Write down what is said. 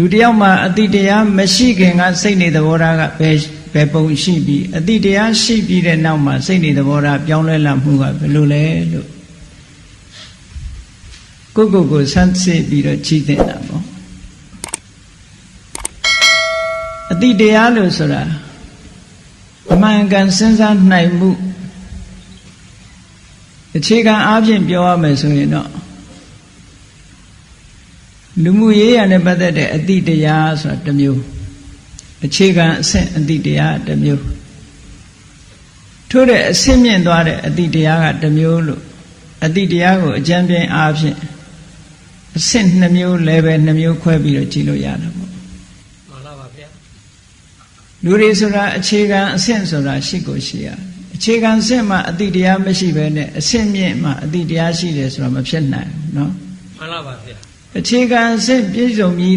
လူတစ်ယောက်မှာအတိတရားမရှိခင်ကစိတ်နေသဘောထားကဘယ်ဘယ်ပုံရှိပြီးအတိတရားရှိပြီးတဲ့နောက်မှာစိတ်နေသဘောထားပြောင်းလဲလာမှုကဘယ်လိုလဲလို့ကိုယ့်ကိုယ်ကိုစမ်းစစ်ပြီးတော့ကြည့်တင်တာပေါ့အတိတရားလို့ဆိုတာအမှန်ကန်စဉ်းစားနိုင်မှုအခြေခံအားဖြင့်ပြောရမယ်ဆိုရင်တော့ လူမှုရေးရနဲ့ပတ်သက်တဲ့အတိတရားဆိုတာတစ်မျိုးအခြေခံအဆင့်အတိတရားတစ်မျိုးထို့တဲ့အဆင့်မြင့်သွားတဲ့အတိတရားကတစ်မျိုးလို့အတိတရားကိုအကျဉ်းပြင်းအားဖြင့်အဆင့်နှမျိုး level နှမျိုးခွဲပြီးတော့ကြည့်လို့ရတာပေါ့ မှန်လားပါဗျာ လူတွေဆိုတာအခြေခံအဆင့်ဆိုတာရှိကိုရှိရအခြေခံအဆင့်မှာအတိတရားမရှိဘဲနဲ့အဆင့်မြင့်မှာအတိတရားရှိတယ်ဆိုတာမဖြစ်နိုင်ဘူးเนาะ မှန်လားပါဗျာ အခြေခံအဆင့်ပြည့်စုံမြည်